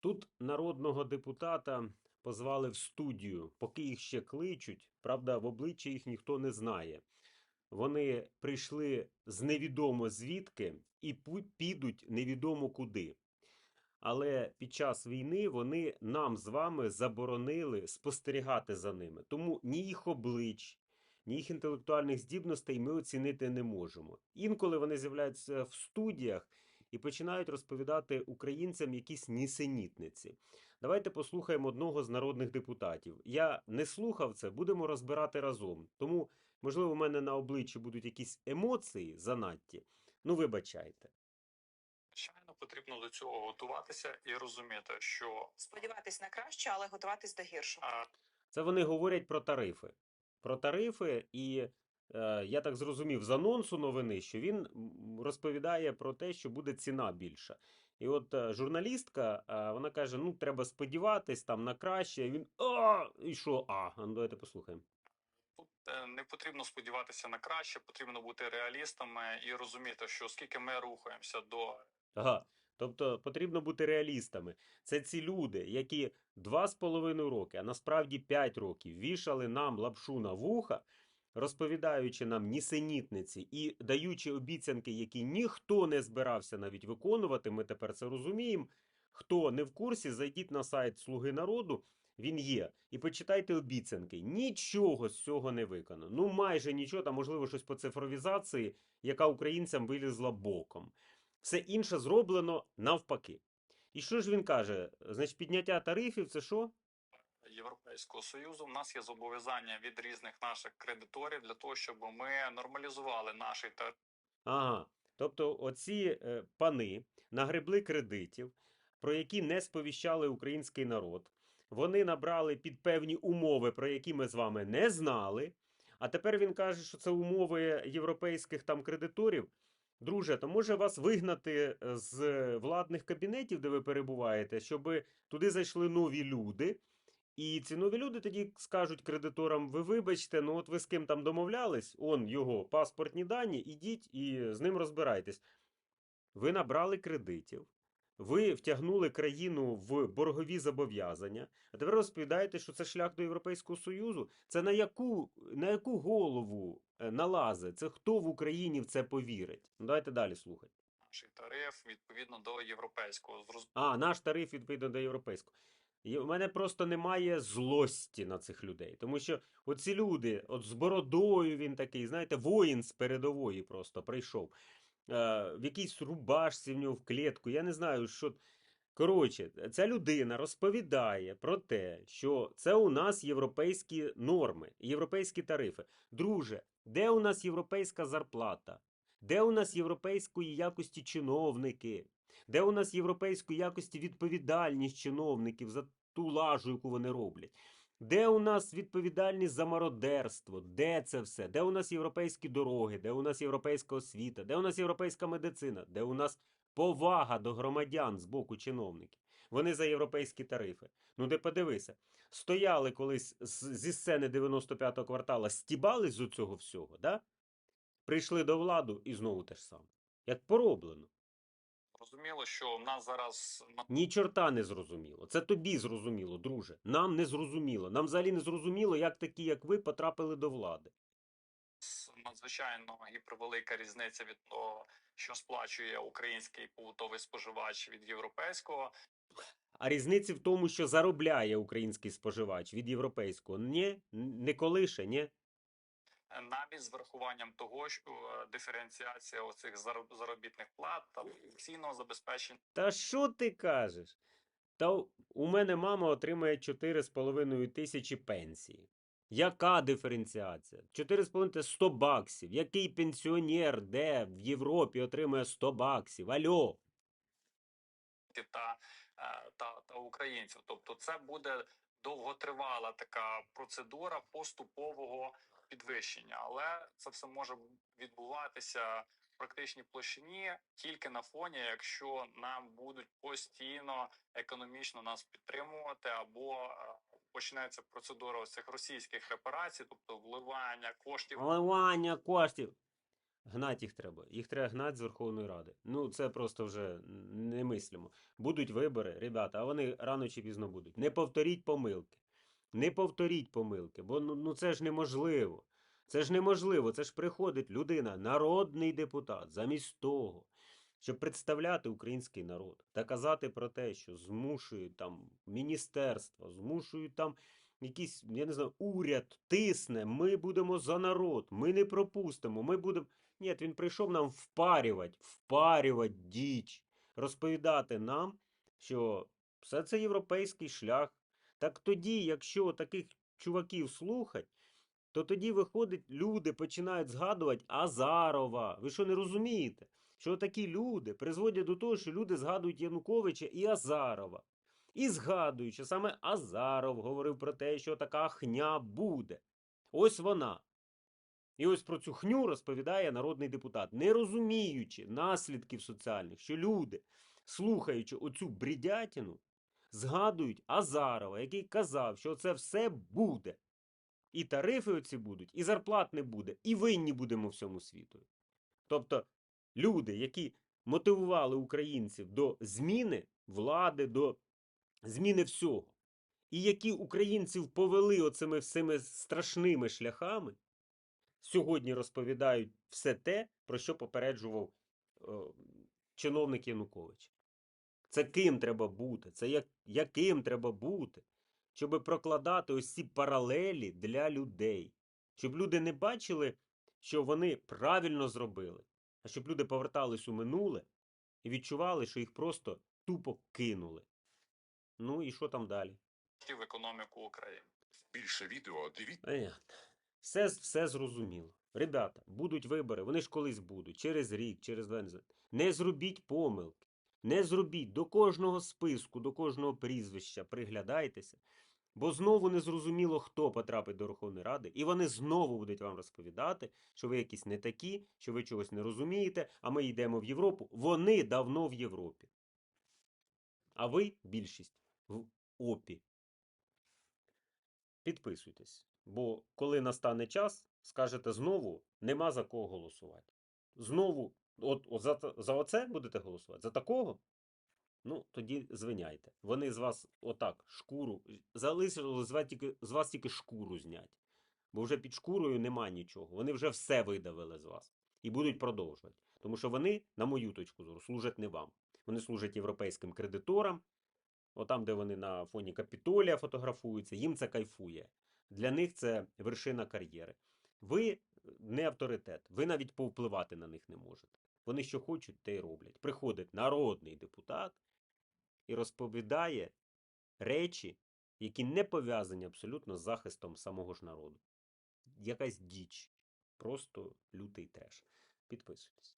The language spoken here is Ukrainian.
Тут народного депутата позвали в студію, поки їх ще кличуть. Правда, в обличчя їх ніхто не знає. Вони прийшли з невідомо звідки і підуть невідомо куди. Але під час війни вони нам з вами заборонили спостерігати за ними. Тому ні їх облич, ні їх інтелектуальних здібностей ми оцінити не можемо. Інколи вони з'являються в студіях і починають розповідати українцям якісь нісенітниці. Давайте послухаємо одного з народних депутатів. Я не слухав це, будемо розбирати разом. Тому, можливо, у мене на обличчі будуть якісь емоції занадті. Ну, вибачайте. Звичайно, потрібно до цього готуватися і розуміти, що Сподіватись на краще, але готуватись до гіршого. а, Це вони говорять про тарифи. Про тарифи, і я так зрозумів з анонсу новини, що він розповідає про те, що буде ціна більша. І от е, журналістка, е, вона каже: ну, треба сподіватись там на краще. І він а, і що? А, ну, давайте послухаємо. тут е, не потрібно сподіватися на краще, потрібно бути реалістами і розуміти, що оскільки ми рухаємося до Ага. Тобто потрібно бути реалістами. Це ці люди, які два з половиною роки, а насправді п'ять років вішали нам лапшу на вуха, розповідаючи нам нісенітниці і даючи обіцянки, які ніхто не збирався навіть виконувати. Ми тепер це розуміємо. Хто не в курсі, зайдіть на сайт Слуги народу. Він є. І почитайте обіцянки. Нічого з цього не виконано. Ну, майже нічого, там, можливо, щось по цифровізації, яка українцям вилізла боком. Все інше зроблено навпаки. І що ж він каже? Значить, підняття тарифів це що? Європейського союзу, в нас є зобов'язання від різних наших кредиторів для того, щоб ми нормалізували наш тариф. Ага. Тобто, оці е, пани нагребли кредитів, про які не сповіщали український народ. Вони набрали під певні умови, про які ми з вами не знали. А тепер він каже, що це умови європейських там кредиторів. Друже, то може вас вигнати е, з владних кабінетів, де ви перебуваєте, щоб туди зайшли нові люди. І ці нові люди тоді скажуть кредиторам: ви вибачте, ну от ви з ким там домовлялись, он його паспортні дані, ідіть і з ним розбирайтесь. Ви набрали кредитів, ви втягнули країну в боргові зобов'язання, а тепер розповідаєте, що це шлях до Європейського Союзу. Це на яку, на яку голову е, налазить? Це хто в Україні в це повірить? Ну, давайте далі слухати. Наш тариф відповідно до європейського. А, наш тариф відповідно до європейського. У мене просто немає злості на цих людей. Тому що оці люди, от з бородою він такий, знаєте, воїн з передової просто прийшов. Е, в якійсь рубашці в нього в клітку. Я не знаю, що. Коротше, ця людина розповідає про те, що це у нас європейські норми, європейські тарифи. Друже, де у нас європейська зарплата? Де у нас європейської якості чиновники? Де у нас європейської якості відповідальність чиновників за ту лажу, яку вони роблять? Де у нас відповідальність за мародерство? Де це все? Де у нас європейські дороги? Де у нас європейська освіта? Де у нас європейська медицина? Де у нас повага до громадян з боку чиновників? Вони за європейські тарифи. Ну, де подивися, стояли колись зі сцени 95-го квартала, стібались з цього всього, да? Прийшли до влади і знову те ж саме. Як пороблено. Зрозуміло, що в нас зараз Ні чорта не зрозуміло. Це тобі зрозуміло, друже. Нам не зрозуміло. Нам взагалі не зрозуміло, як такі, як ви, потрапили до влади. надзвичайно гіпервелика різниця від того, що сплачує український побутовий споживач від європейського. А різниці в тому, що заробляє український споживач від європейського. Ні, не колише, ні. Навіть з врахуванням того, що е, диференціація оцих заробітних плат та пенсійного забезпечення Та що ти кажеш? Та у- мене мама отримає 4,5 тисячі пенсії. Яка диференціація? 4,5 це 100 баксів. Який пенсіонер, де в Європі отримує 100 баксів? Альо? та, е, та, та українців. Тобто, це буде довготривала така процедура поступового підвищення, але це все може відбуватися в практичній площині тільки на фоні, якщо нам будуть постійно економічно нас підтримувати, або е, почнеться процедура ось цих російських репарацій, тобто вливання коштів Вливання коштів. Гнать їх треба. Їх треба гнати з Верховної Ради. Ну, це просто вже немислимо. Будуть вибори, ребята, а вони рано чи пізно будуть. Не повторіть помилки. Не повторіть помилки, бо ну, ну це ж неможливо. Це ж неможливо. Це ж приходить людина, народний депутат, замість того, щоб представляти український народ та казати про те, що змушують там міністерства, змушують там якийсь, я не знаю, уряд тисне, ми будемо за народ, ми не пропустимо, ми будемо. Ні, він прийшов нам впарювати, впарювати діч, розповідати нам, що все це європейський шлях. Так тоді, якщо таких чуваків слухать, то тоді виходить, люди починають згадувати Азарова. Ви що не розумієте? Що такі люди призводять до того, що люди згадують Януковича і Азарова. І згадують, що саме Азаров говорив про те, що така хня буде. Ось вона. І ось про цю хню розповідає народний депутат, не розуміючи наслідків соціальних, що люди, слухаючи оцю бредятину, згадують Азарова, який казав, що це все буде. І тарифи оці будуть, і зарплат не буде, і винні будемо всьому світу. Тобто люди, які мотивували українців до зміни влади, до зміни всього, і які українців повели оцими всіми страшними шляхами, сьогодні розповідають все те, про що попереджував е, чиновник Янукович. Це ким треба бути, це як, яким треба бути, щоб прокладати ось ці паралелі для людей, щоб люди не бачили, що вони правильно зробили, а щоб люди повертались у минуле і відчували, що їх просто тупо кинули. Ну і що там далі? в економіку України. Більше відео дивіться. Все, все зрозуміло. Ребята, будуть вибори, вони ж колись будуть, через рік, через два. не. Не зробіть помилки. Не зробіть до кожного списку, до кожного прізвища приглядайтеся, бо знову не зрозуміло, хто потрапить до Верховної Ради, і вони знову будуть вам розповідати, що ви якісь не такі, що ви чогось не розумієте, а ми йдемо в Європу. Вони давно в Європі. А ви більшість в ОПі. Підписуйтесь, бо коли настане час, скажете знову, нема за кого голосувати. Знову, от, от за, за оце будете голосувати? За такого? Ну, тоді звиняйте. Вони з вас отак шкуру залишили з вас тільки, з вас тільки шкуру знять. Бо вже під шкурою нема нічого. Вони вже все видавили з вас і будуть продовжувати. Тому що вони, на мою точку зору, служать не вам. Вони служать європейським кредиторам, отам, де вони на фоні Капітолія фотографуються, їм це кайфує. Для них це вершина кар'єри. Ви не авторитет, ви навіть повпливати на них не можете. Вони що хочуть, те й роблять. Приходить народний депутат і розповідає речі, які не пов'язані абсолютно з захистом самого ж народу. Якась діч. Просто лютий треш. Підписуйтесь.